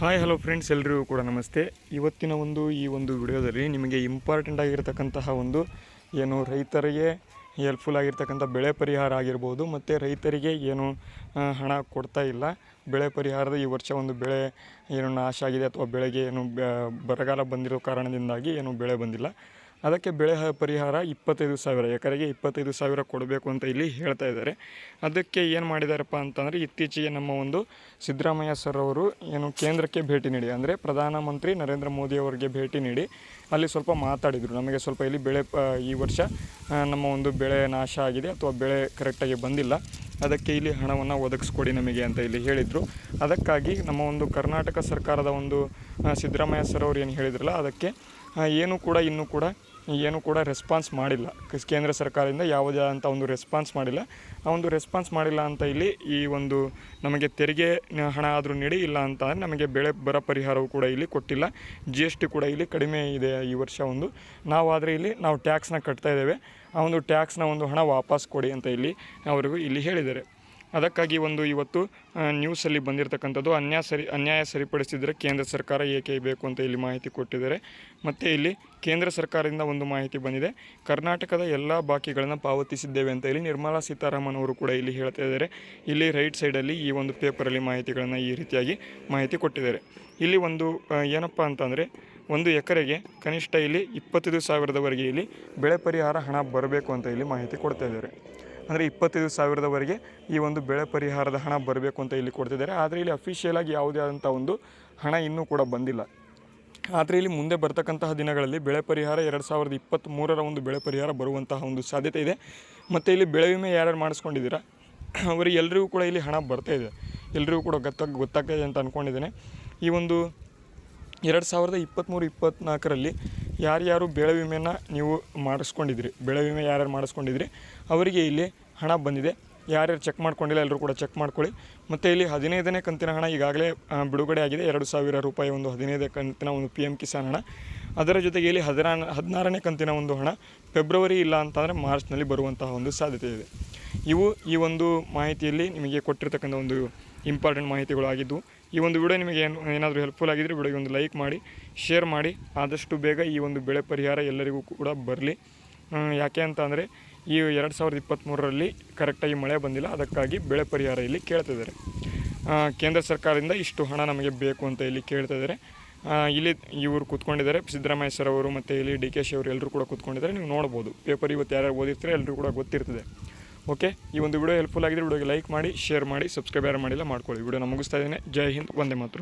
Hi hello friends ಎಲ್ರಿಗೂ ಕೂಡ ನಮಸ್ತೆ. ಇವತ್ತಿನ ಒಂದು ಈ ಒಂದು ವಿಡಿಯೋದಲ್ಲಿ ನಿಮಗೆ ಇಂಪಾರ್ಟೆಂಟ್ ಆಗಿರ್ತಕ್ಕಂತಹ ಒಂದು ಏನು ರೈತರಿಗೆ ಹೆಲ್ಪ್ಫುಲ್ ಆಗಿರ್ತಕ್ಕಂಥ ಬೆಳೆ ಪರಿಹಾರ ಆಗಿರ್ಬೋದು, ಮತ್ತು ರೈತರಿಗೆ ಏನು ಹಣ ಕೊಡ್ತಾ ಇಲ್ಲ. ಬೆಳೆ ಪರಿಹಾರದ ಈ ವರ್ಷ ಒಂದು ಬೆಳೆ ಏನು ನಾಶ ಆಗಿದೆ ಅಥವಾ ಬೆಳೆಗೆ ಏನು ಬರಗಾಲ ಬಂದಿರೋ ಕಾರಣದಿಂದಾಗಿ ಏನು ಬೆಳೆ ಬಂದಿಲ್ಲ. ಅದಕ್ಕೆ ಬೆಳೆ ಪರಿಹಾರ ಇಪ್ಪತ್ತೈದು ಸಾವಿರ, ಎಕರೆಗೆ ಇಪ್ಪತ್ತೈದು ಸಾವಿರ ಕೊಡಬೇಕು ಅಂತ ಇಲ್ಲಿ ಹೇಳ್ತಾ ಇದ್ದಾರೆ. ಅದಕ್ಕೆ ಏನು ಮಾಡಿದಾರಪ್ಪ ಅಂತಂದರೆ ಇತ್ತೀಚೆಗೆ ನಮ್ಮ ಒಂದು ಸಿದ್ದರಾಮಯ್ಯ ಸರ್ ಅವರು ಏನು ಕೇಂದ್ರಕ್ಕೆ ಭೇಟಿ ನೀಡಿ, ಅಂದರೆ ಪ್ರಧಾನಮಂತ್ರಿ ನರೇಂದ್ರ ಮೋದಿ ಅವರಿಗೆ ಭೇಟಿ ನೀಡಿ ಅಲ್ಲಿ ಸ್ವಲ್ಪ ಮಾತಾಡಿದರು. ನಮಗೆ ಸ್ವಲ್ಪ ಇಲ್ಲಿ ಬೆಳೆ ಈ ವರ್ಷ ನಮ್ಮ ಒಂದು ಬೆಳೆ ನಾಶ ಆಗಿದೆ ಅಥವಾ ಬೆಳೆ ಕರೆಕ್ಟಾಗಿ ಬಂದಿಲ್ಲ. ಅದಕ್ಕೆ ಇಲ್ಲಿ ಹಣವನ್ನು ಒದಗಿಸ್ಕೊಡಿ ನಮಗೆ ಅಂತ ಇಲ್ಲಿ ಹೇಳಿದರು. ಅದಕ್ಕಾಗಿ ನಮ್ಮ ಒಂದು ಕರ್ನಾಟಕ ಸರ್ಕಾರದ ಒಂದು ಸಿದ್ದರಾಮಯ್ಯ ಸರ್ ಅವರು ಏನು ಹೇಳಿದ್ರಲ್ಲ, ಅದಕ್ಕೆ ಏನು ಕೂಡ ಇನ್ನೂ ಕೂಡ ಏನು ಕೂಡ ರೆಸ್ಪಾನ್ಸ್ ಮಾಡಿಲ್ಲ. ಕೇಂದ್ರ ಸರ್ಕಾರದಿಂದ ಯಾವುದೇ ಅಂತ ಒಂದು ರೆಸ್ಪಾನ್ಸ್ ಮಾಡಿಲ್ಲ. ಆ ಒಂದು ರೆಸ್ಪಾನ್ಸ್ ಮಾಡಿಲ್ಲ ಅಂತ ಇಲ್ಲಿ ಈ ಒಂದು ನಮಗೆ ತೆರಿಗೆ ಹಣ ಆದರೂ ನೀಡಿ, ಇಲ್ಲ ಅಂತ ನಮಗೆ ಬೆಳೆ ಬರ ಪರಿಹಾರವು ಕೂಡ ಇಲ್ಲಿ ಕೊಟ್ಟಿಲ್ಲ. ಜಿ ಎಸ್ ಟಿ ಕೂಡ ಇಲ್ಲಿ ಕಡಿಮೆ ಇದೆ ಈ ವರ್ಷ ಒಂದು. ನಾವು ಆದರೆ ಇಲ್ಲಿ ನಾವು ಟ್ಯಾಕ್ಸ್ನ ಕಟ್ತಾ ಇದ್ದೇವೆ. ಆ ಒಂದು ಟ್ಯಾಕ್ಸ್ನ ಒಂದು ಹಣ ವಾಪಸ್ ಕೊಡಿ ಅಂತ ಇಲ್ಲಿ ಅವರಿಗೂ ಇಲ್ಲಿ ಹೇಳಿದ್ದಾರೆ. ಅದಕ್ಕಾಗಿ ಒಂದು ಇವತ್ತು ನ್ಯೂಸಲ್ಲಿ ಬಂದಿರತಕ್ಕಂಥದ್ದು ಅನ್ಯಾಯ ಸರಿ, ಅನ್ಯಾಯ ಸರಿಪಡಿಸಿದರೆ ಕೇಂದ್ರ ಸರ್ಕಾರ ಏಕೆ ಬೇಕು ಅಂತ ಇಲ್ಲಿ ಮಾಹಿತಿ ಕೊಟ್ಟಿದ್ದಾರೆ. ಮತ್ತು ಇಲ್ಲಿ ಕೇಂದ್ರ ಸರ್ಕಾರದಿಂದ ಒಂದು ಮಾಹಿತಿ ಬಂದಿದೆ. ಕರ್ನಾಟಕದ ಎಲ್ಲ ಬಾಕಿಗಳನ್ನು ಪಾವತಿಸಿದ್ದೇವೆ ಅಂತ ಇಲ್ಲಿ ನಿರ್ಮಲಾ ಸೀತಾರಾಮನ್ ಅವರು ಕೂಡ ಇಲ್ಲಿ ಹೇಳ್ತಾ ಇದ್ದಾರೆ. ಇಲ್ಲಿ ರೈಟ್ ಸೈಡಲ್ಲಿ ಈ ಒಂದು ಪೇಪರಲ್ಲಿ ಮಾಹಿತಿಗಳನ್ನು ಈ ರೀತಿಯಾಗಿ ಮಾಹಿತಿ ಕೊಟ್ಟಿದ್ದಾರೆ. ಇಲ್ಲಿ ಒಂದು ಏನಪ್ಪ ಅಂತಂದರೆ ಒಂದು ಎಕರೆಗೆ ಕನಿಷ್ಠ ಇಲ್ಲಿ ಇಪ್ಪತ್ತೈದು ಸಾವಿರದವರೆಗೆ ಇಲ್ಲಿ ಬೆಳೆ ಪರಿಹಾರ ಹಣ ಬರಬೇಕು ಅಂತ ಇಲ್ಲಿ ಮಾಹಿತಿ ಕೊಡ್ತಾ ಇದ್ದಾರೆ. ಅಂದರೆ ಇಪ್ಪತ್ತೈದು ಸಾವಿರದವರೆಗೆ ಈ ಒಂದು ಬೆಳೆ ಪರಿಹಾರದ ಹಣ ಬರಬೇಕು ಅಂತ ಇಲ್ಲಿ ಕೊಡ್ತಿದ್ದಾರೆ. ಆದರೆ ಇಲ್ಲಿ ಅಫಿಷಿಯಲ್ ಆಗಿ ಯಾವುದೇ ಆದಂಥ ಒಂದು ಹಣ ಇನ್ನೂ ಕೂಡ ಬಂದಿಲ್ಲ. ಆದರೆ ಇಲ್ಲಿ ಮುಂದೆ ಬರ್ತಕ್ಕಂತಹ ದಿನಗಳಲ್ಲಿ ಬೆಳೆ ಪರಿಹಾರ ಎರಡು ಸಾವಿರದ ಇಪ್ಪತ್ತ್ಮೂರರ ಒಂದು ಬೆಳೆ ಪರಿಹಾರ ಬರುವಂತಹ ಒಂದು ಸಾಧ್ಯತೆ ಇದೆ. ಮತ್ತು ಇಲ್ಲಿ ಬೆಳೆ ವಿಮೆ ಯಾರ್ಯಾರು ಮಾಡಿಸ್ಕೊಂಡಿದ್ದೀರಾ? ಅವರಿಗೆ ಎಲ್ಲರಿಗೂ ಕೂಡ ಇಲ್ಲಿ ಹಣ ಬರ್ತಾ ಇದೆ. ಎಲ್ಲರಿಗೂ ಕೂಡ ಗೊತ್ತಾಗ, ಗೊತ್ತಾಗ್ತಾ ಅಂತ ಅಂದ್ಕೊಂಡಿದ್ದೇನೆ ಈ ಒಂದು ಎರಡು ಸಾವಿರದ ಇಪ್ಪತ್ತ್ಮೂರು ಇಪ್ಪತ್ತ್ನಾಲ್ಕರಲ್ಲಿ ಯಾರ್ಯಾರು ಬೆಳೆ ವಿಮೆನ ನೀವು ಮಾಡಿಸ್ಕೊಂಡಿದ್ರಿ, ಬೆಳೆ ವಿಮೆ ಯಾರ್ಯಾರು ಮಾಡಿಸ್ಕೊಂಡಿದ್ರಿ, ಅವರಿಗೆ ಇಲ್ಲಿ ಹಣ ಬಂದಿದೆ. ಯಾರ್ಯಾರು ಚೆಕ್ ಮಾಡ್ಕೊಂಡಿಲ್ಲ, ಎಲ್ಲರೂ ಕೂಡ ಚೆಕ್ ಮಾಡ್ಕೊಳ್ಳಿ. ಮತ್ತು ಇಲ್ಲಿ ಹದಿನೈದನೇ ಕಂತಿನ ಹಣ ಈಗಾಗಲೇ ಬಿಡುಗಡೆ ಆಗಿದೆ. ಎರಡು ಸಾವಿರ ರೂಪಾಯಿ ಒಂದು ಹದಿನೈದನೇ ಕಂತಿನ ಒಂದು ಪಿ ಎಂ ಕಿಸಾನ್ ಹಣ. ಅದರ ಜೊತೆಗೆ ಇಲ್ಲಿ ಹದಿನಾ ಹದಿನಾರನೇ ಕಂತಿನ ಒಂದು ಹಣ ಫೆಬ್ರವರಿ ಇಲ್ಲ ಅಂತಂದರೆ ಮಾರ್ಚ್ನಲ್ಲಿ ಬರುವಂತಹ ಒಂದು ಸಾಧ್ಯತೆ ಇದೆ. ಇವು ಈ ಒಂದು ಮಾಹಿತಿಯಲ್ಲಿ ನಿಮಗೆ ಕೊಟ್ಟಿರ್ತಕ್ಕಂಥ ಒಂದು ಇಂಪಾರ್ಟೆಂಟ್ ಮಾಹಿತಿಗಳು ಆಗಿದ್ದು ಈ ಒಂದು ವಿಡಿಯೋ ನಿಮಗೆ ಏನು, ಏನಾದರೂ ಹೆಲ್ಪ್ಫುಲ್ ಆಗಿದ್ದರೆ ವಿಡಿಯೋಗೆ ಒಂದು ಲೈಕ್ ಮಾಡಿ ಶೇರ್ ಮಾಡಿ, ಆದಷ್ಟು ಬೇಗ ಈ ಒಂದು ಬೆಳೆ ಪರಿಹಾರ ಎಲ್ಲರಿಗೂ ಕೂಡ ಬರಲಿ. ಯಾಕೆ ಅಂತ ಅಂದರೆ, ಈ ಎರಡು ಸಾವಿರದ ಇಪ್ಪತ್ತ್ಮೂರರಲ್ಲಿ ಕರೆಕ್ಟಾಗಿ ಮಳೆ ಬಂದಿಲ್ಲ, ಅದಕ್ಕಾಗಿ ಬೆಳೆ ಪರಿಹಾರ ಇಲ್ಲಿ ಕೇಳ್ತಿದ್ದಾರೆ ಕೇಂದ್ರ ಸರ್ಕಾರದಿಂದ ಇಷ್ಟು ಹಣ ನಮಗೆ ಬೇಕು ಅಂತ ಇಲ್ಲಿ ಕೇಳ್ತಾ ಇದ್ದಾರೆ. ಇಲ್ಲಿ ಇವರು ಕೂತ್ಕೊಂಡಿದ್ದಾರೆ ಸಿದ್ದರಾಮಯ್ಯ ಸರ್ ಅವರು ಮತ್ತು ಇಲ್ಲಿ ಡಿ ಕೆ ಶಿ ಅವರು ಎಲ್ಲರೂ ಕೂಡ ಕೂತ್ಕೊಂಡಿದ್ದಾರೆ, ನೀವು ನೋಡ್ಬೋದು. ಪೇಪರ್ ಇವತ್ತು ಯಾರ್ಯಾರು ಓದಿರ್ತಾರೆ ಎಲ್ಲರೂ ಕೂಡ ಗೊತ್ತಿರ್ತದೆ. ಓಕೆ? ಈ ಒಂದು ವಿಡಿಯೋ ಹೆಲ್ಪ್ಫುಲ್ ಆಗಿದ್ರೆ ವಿಡಿಯೋಗೆ ಲೈಕ್ ಮಾಡಿ ಶೇರ್ ಮಾಡಿ ಸಬ್ಸ್ಕ್ರೈಬ್ ಯಾರು ಮಾಡಿಲ್ಲ ಮಾಡ್ಕೊಳ್ಳಿ. ವಿಡಿಯೋನ ಮುಗಿಸ್ತಾ ಇದ್ದೇನೆ. ಜೈ ಹಿಂದ್ ಒಂದೇ ಮಾತ್ರ